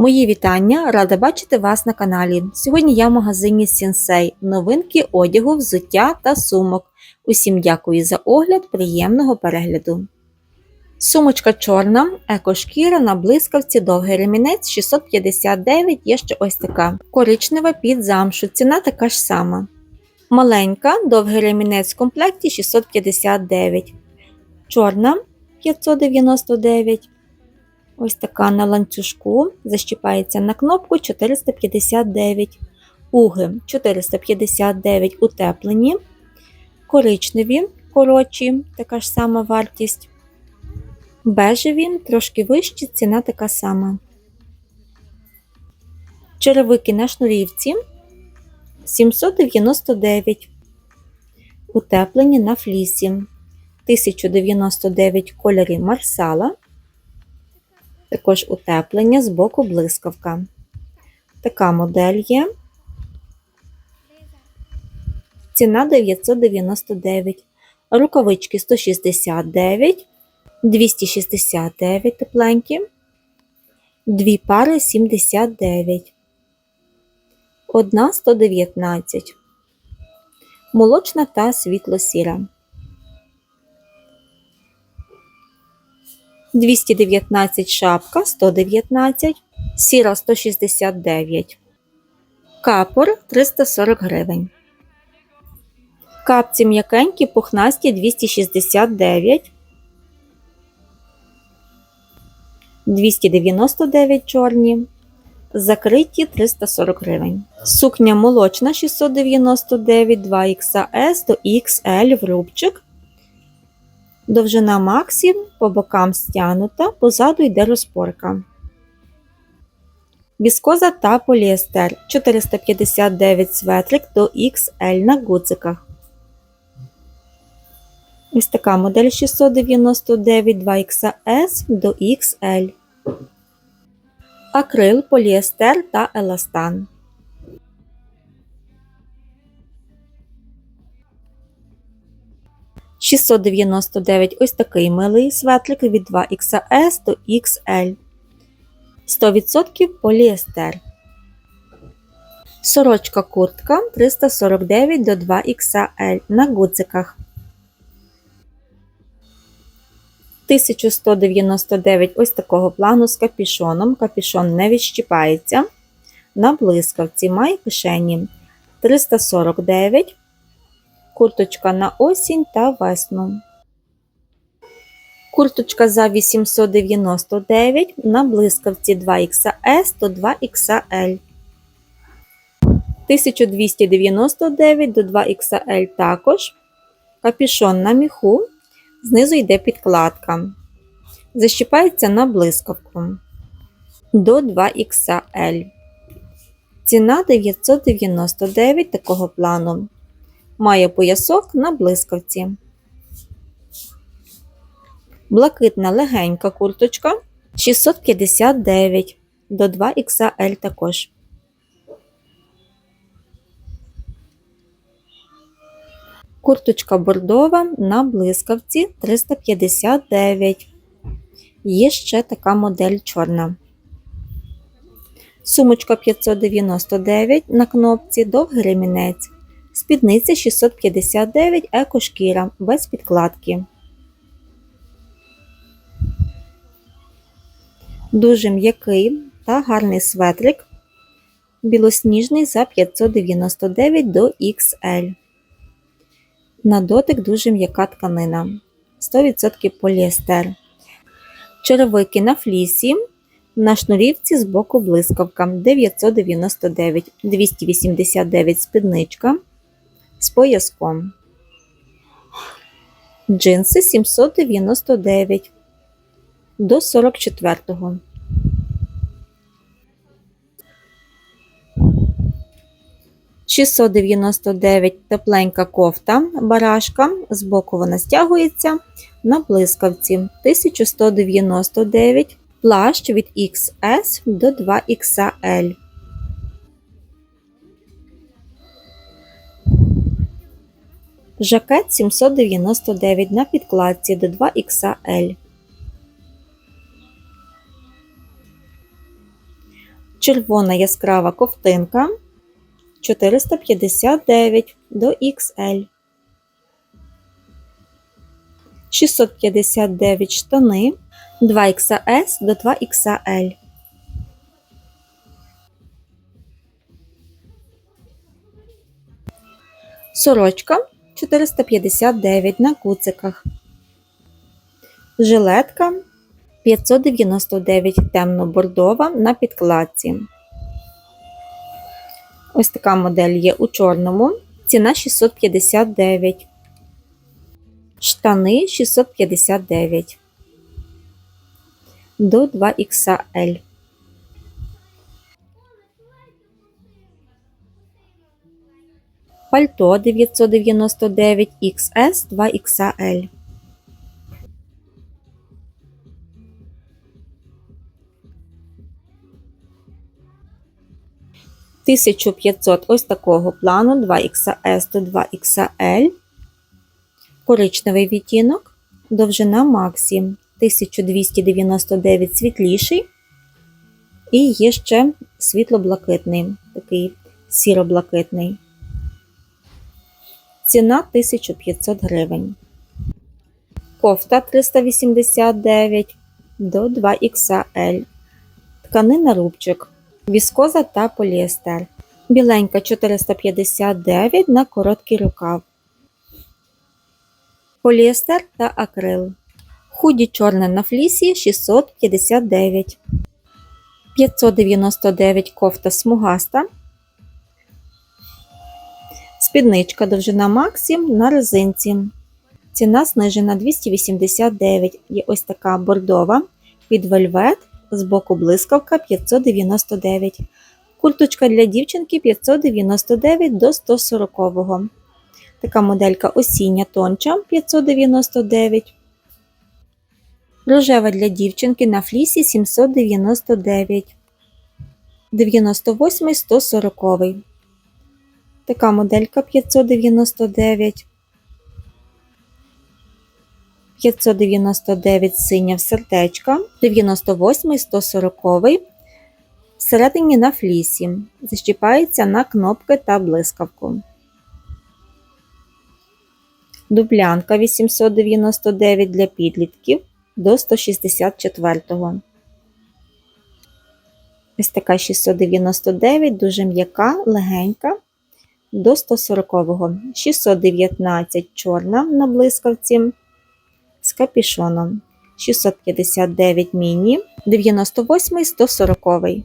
Мої вітання! Рада бачити вас на каналі. Сьогодні я в магазині Сінсей. Новинки одягу, взуття та сумок. Усім дякую за огляд, приємного перегляду. Сумочка чорна, екошкіра на блискавці, довгий ремінець 659, є ще ось така. Коричнева під замшу, ціна така ж сама. Маленька, довгий ремінець в комплекті 659. Чорна 599. Ось така на ланцюжку, защіпається на кнопку 459. Уги 459 утеплені, коричневі, коротші, така ж сама вартість. Бежеві, трошки вищі, ціна така сама. Черевики на шнурівці 799. Утеплені на флісі. 1099 кольорі марсала. Також утеплення з боку блискавка. Така модель є. Ціна 999. Рукавички 169, 269 тепленькі. Дві пари 79. Одна 119. Молочна та світло-сіра. 219 шапка 119, сіра 169, капор 340 гривень. Капці м'якенькі пухнасті 269, 299 чорні, закриті 340 гривень. Сукня молочна 699 2XS до XL в рубчик. Довжина максі по бокам стягнута, позаду йде розпорка. Віскоза та поліестер 459 светрик до XL на гудзиках. Ось така модель 699 2XS до XL. Акрил, поліестер та еластан. – 699 ось такий милий светлик від 2XS до XL. 100% поліестер. Сорочка куртка 349 до 2XL на гудзиках. 1199 ось такого плану з капішоном. Капішон не відщіпається. На блискавці має кишені 349 курточка на осінь та весну. Курточка за 899 на блискавці 2XS до 2XL. 1299 до 2XL також. Капішон на міху. Знизу йде підкладка. Защіпається на блискавку до 2XL. Ціна 999 такого плану. Має поясок на блискавці. Блакитна легенька курточка 659 до 2XL також. Курточка бордова на блискавці 359. Є ще така модель чорна. Сумочка 599 на кнопці довгий ремінець. Спідниця 659 екошкіра без підкладки. Дуже м'який та гарний светрик. Білосніжний за 599 до XL. На дотик дуже м'яка тканина. 100% поліестер. Черевики на флісі. На шнурівці з боку блискавка 999, 289 спідничка з пояском. Джинси 799 до 44-го. Шістсот тепленька кофта барашка. Збоку вона стягується на блискавці. 1199 плащ від XS до 2XL. Жакет 799 на підкладці до 2XL. Червона яскрава ковтинка 459 до XL. 659 штани 2XS до 2XL. Сорочка 459 на куциках. Жилетка 599 темно-бордова на підкладці. Ось така модель є у чорному. Ціна 659. Штани 659 до 2XL. Пальто 999 XS 2XL. Тисячу ось такого плану 2XS до 2XL. Коричневий відтінок. Довжина Максі 1299 світліший. І є ще світло-блакитний, такий сіро-блакитний. Ціна 1500 гривень. Кофта 389 до 2XL. Тканина рубчик. Віскоза та поліестер. Біленька 459 на короткий рукав. Поліестер та акрил. Худі чорне на флісі 659. 599 кофта смугаста. Спідничка довжина Максим на резинці. Ціна знижена 289. Є ось така бордова під вельвет, з боку блискавка 599. Курточка для дівчинки 599 до 140. Така моделька осіння тонча 599. Рожева для дівчинки на флісі 799. 98 140. Така моделька 599. 599 синя в сердечка, 98 140 всередині на флісі. Защіпається на кнопки та блискавку. Дублянка 899 для підлітків до 164-го. Ось така 699, дуже м'яка, легенька до 140-го. 619 чорна на блискавці з капішоном. 659 міні, 98 140-й.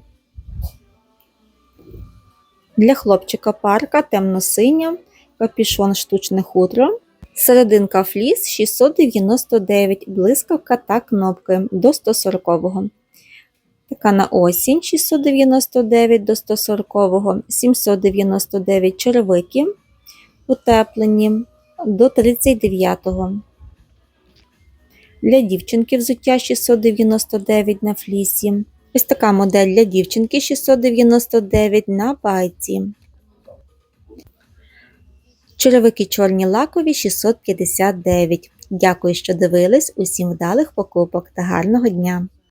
Для хлопчика парка темно-синя, капішон штучне хутро. Серединка фліс 699, блискавка та кнопки до 140-го. Така на осінь 699 до 140-го, 799 черевики утеплені до 39-го. Для дівчинки взуття 699 на флісі. Ось така модель для дівчинки 699 на байці. Черевики чорні лакові 659. Дякую, що дивились. Усім вдалих покупок та гарного дня!